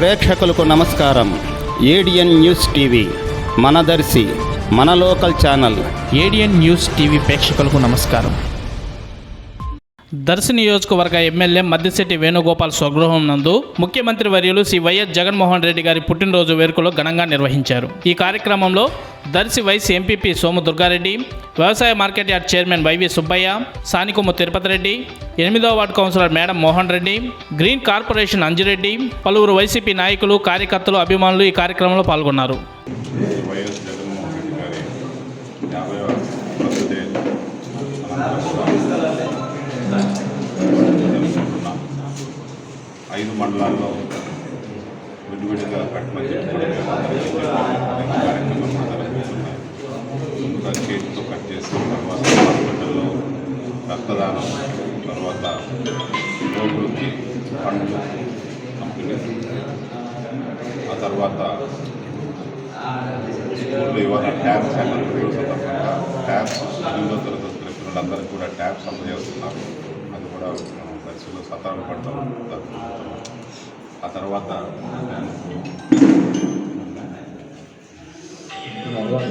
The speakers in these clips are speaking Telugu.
ప్రేక్షకులకు నమస్కారం. ఏడిఎన్ న్యూస్ టీవీ మనదర్శి మన లోకల్ ఛానల్. ఏడియన్ న్యూస్ టీవీ ప్రేక్షకులకు నమస్కారం. దర్శి నియోజకవర్గ ఎమ్మెల్యే మద్దిశెట్టి వేణుగోపాల్ స్వగృహం నందు ముఖ్యమంత్రి వర్యులు శ్రీ వైఎస్ జగన్మోహన్ రెడ్డి గారి పుట్టినరోజు వేడుకలు ఘనంగా నిర్వహించారు. ఈ కార్యక్రమంలో దర్శి వైస్ ఎంపీపీ సోము దుర్గారెడ్డి వ్యవసాయ market yard chairman YV Subbaiah Sanikommu Tirupati Reddy ఎనిమిదవ ward councillor madam Mohan Reddy green corporation Anjireddy పలువురు వైసీపీ నాయకులు కార్యకర్తలు అభిమానులు ఈ కార్యక్రమంలో పాల్గొన్నారు. వైఎస్ జగన్మోహన్ రెడ్డి గారి ఐదు మండలాల్లో విడివిడిగా కట్టిన ముందుగా చేతితో కట్ చేసిన తర్వాత హాస్పిటల్లో రక్తదానం తర్వాత రోగులకి పండ్లు కంపెనీ ఆ తర్వాత స్కూల్లో ఇవాళ ట్యాబ్స్ సందర్భంగా ట్యాబ్స్ ఎనిమిదో తరగతి పిల్లలందరికీ కూడా ట్యాబ్స్ అందజేస్తున్నారు. అది కూడా మనం సతాలు పడతాం. ఆ తర్వాత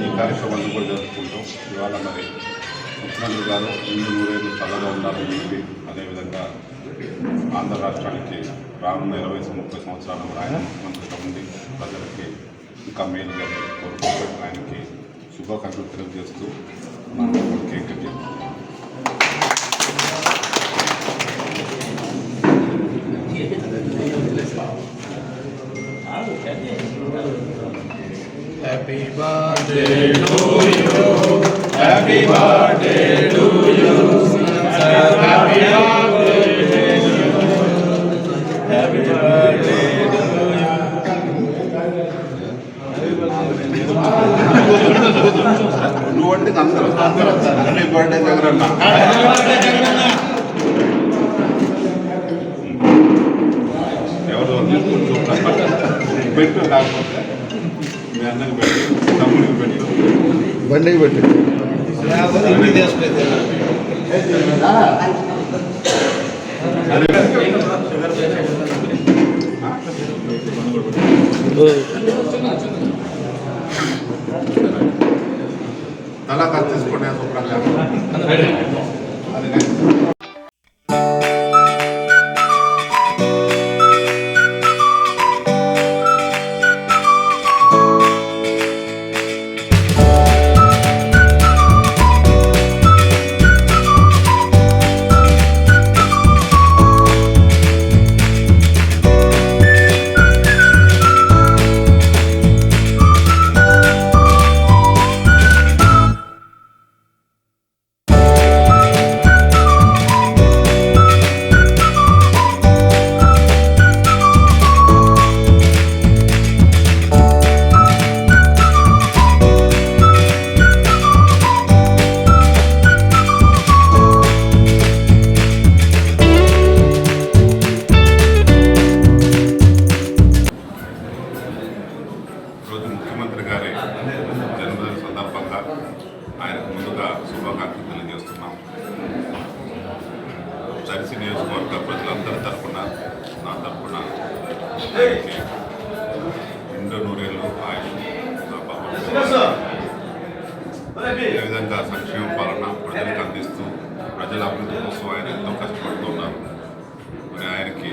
ఈ కార్యక్రమాన్ని కూడా జరుపుకుంటాం. ఇవాళ మరి ముఖ్యమంత్రి గారు ఇందు నూరేళ్ళు చల్లగా ఉండాలని చెప్పి అదేవిధంగా ఆంధ్ర రాష్ట్రానికి రానున్న ఇరవై ముప్పై సంవత్సరాలు కూడా ఆయన ముఖ్యమంత్రిగా ఉండి ప్రజలకి ఇంకా మేలు జరిగి కోరుకుంటూ ఆయనకి శుభాకాంక్షలు తెలియజేస్తూ మనం కేక్ కట్ చేస్తాం నువ్వంటే అందరూ అందరూ హ్యాపీ బర్త్డే జగనన్న. ఎవరు? తీసుకుంటూ పెట్టు కాకపోతే మీ అన్నకి పెట్టు తమ్ముడికి పెట్టు బండికి పెట్టి జన్మదిన సందర్భంగా ఆయనకు ముందుగా శుభాకాంక్షలు తెలియజేస్తున్నాం. దర్శి నియోజకవర్గ ప్రజలందరి తరఫున నా తరఫున ఆయనకి రెండు నూరేళ్ళు ఆయన ఏ విధంగా సంక్షేమ పాలన ప్రజలకు అందిస్తూ ప్రజల అభివృద్ధి కోసం ఆయన ఎంతో కష్టపడుతున్నారు మరి ఆయనకి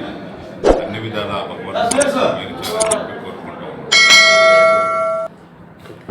అన్ని విధాల భగవంతుడు